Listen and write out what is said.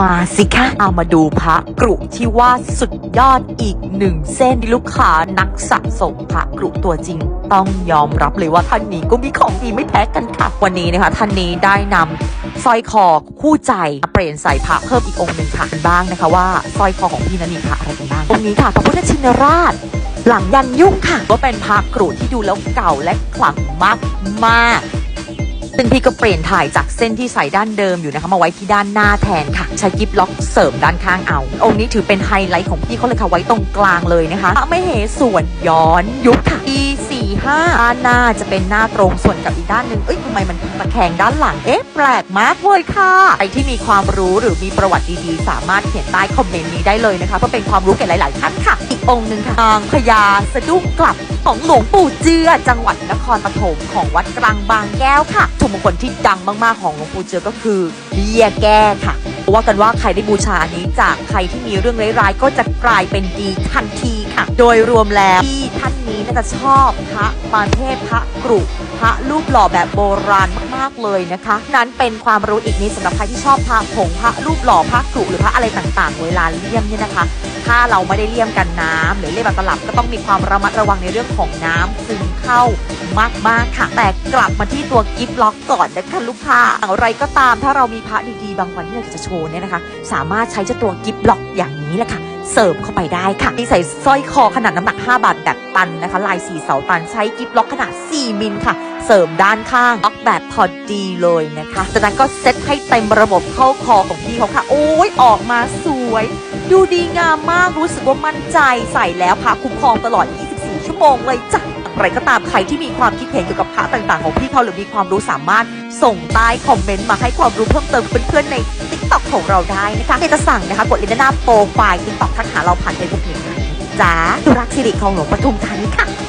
มาสิคะเอามาดูพระกรุที่ว่าสุดยอดอีกหนึ่งเส้นที่ลูกค้านักสะสมพระกรุตัวจริง ต้องยอมรับเลยว่าท่านนี้ก็มีของดีไม่แพ้กันค่ะ วันนี้นะคะ ท่านนี้ได้นำสร้อยคอคู่ใจเปลี่ยนใส่พระเพิ่มอีกองค์หนึ่งค่ะบ้างนะคะว่าสร้อยคอของพี่นั้นมีพระอะไรกันบ้างองค์นี้ค่ะพระพุทธชินราชหลังยันยุ่งค่ะก็เป็นพระกรุที่ดูแล้วเก่าและขลังมากมาก ซึ่งพี่ก็เปลี่ยนถ่ายจากเส้นที่ใส่ด้านเดิมอยู่นะคะมาไว้ที่ด้านหน้าแทนค่ะ ใช้กิฟล็อกเสริมด้านข้างเอา องค์นี้ถือเป็นไฮไลท์ของพี่เขาเลยค่ะไว้ตรงกลางเลยนะคะไม่เหส่วนย้อนยุคค่ะปี45ด้านหน้าจะเป็นหน้าตรงส่วนกับอีกด้านหนึ่งเอ้ยทำไมมันตะแคงด้านหลังเอ๊ะแปลกมากเลยค่ะใครที่มีความรู้หรือมีประวัติดีๆ สามารถเขียนใต้คอมเมนต์นี้ได้เลยนะคะเพื่อเป็นความรู้แก่หลาย ๆ ท่านค่ะ องค์หนึ่งทางพญาสะดุ้งกลับของหลวงปู่เจือจังหวัดนครปฐมของวัดกลางบางแก้วค่ะถุมงคลที่ดังมากๆของหลวงปู่เจือก็คือเบี้ยแก้ค่ะว่ากันว่าใครได้บูชาอันนี้จากใครที่มีเรื่องร้ายๆก็จะกลายเป็นดีทันทีค่ะ โดยรวมแล้วที่ท่าน นี้น่าจะชอบพระปานเทพพระกรุพระรูปหล่อแบบโบราณมากๆเลยนะคะ นั้นเป็นความรู้อีกนิดสำหรับใครที่ชอบพระผงพระรูปหล่อพระกรุหรือพระอะไรต่างๆ เวลาเลี่ยมเนี่ยนะคะ ถ้าเราไม่ได้เลี่ยมกันน้ำหรือเลี่ยมแบบตลับก็ต้องมีความระมัดระวังในเรื่องของน้ำซึมเข้ามากๆค่ะ แต่กลับมาที่ตัวกิฟต์ล็อกก่อนนะคะลูกค้าอย่างไรก็ตามถ้าเรามีพระดีๆ บางวันที่เราจะโชว์เนี่ยนะคะ สามารถใช้เจ้าตัวกิฟต์ล็อกอย่างนี้แหละค่ะ เสริมเข้าไปได้ค่ะที่ใส่สร้อยคอขนาดน้ำหนัก 5 บาทแบบตันนะคะ ลายสีเสาตันใช้กิฟต์ล็อกขนาด 4 มิลค่ะ เสริมด้านข้างล็อกแบบพอดีเลยนะคะจากนั้นก็เซ็ตให้เต็มระบบเข้าคอของพี่เขาค่ะ โอ้ยออกมาสวย ดูดีงามมากรู้สึกว่ามั่นใจใส่แล้วพาคุ้มครองตลอด 24 ชั่วโมงเลยจ้ะ ไรก็ตามใครที่มีความคิดเห็นเกี่ยวกับพระต่างๆ ของพี่เขาหรือมีความรู้สามารถส่งใต้คอมเมนต์มาให้ความรู้เพิ่มเติมเพื่อนๆในติ๊กต็อกของเราได้นะคะเอกสั่งนะคะกดลิงก์ด้นหน้าโปรไฟล์ t ิ k t o k ทักหาเราผ่านเฟซบุ๊กหนึ่งจ้าดุรักสิริของหลวงปทุมธานีค่ะ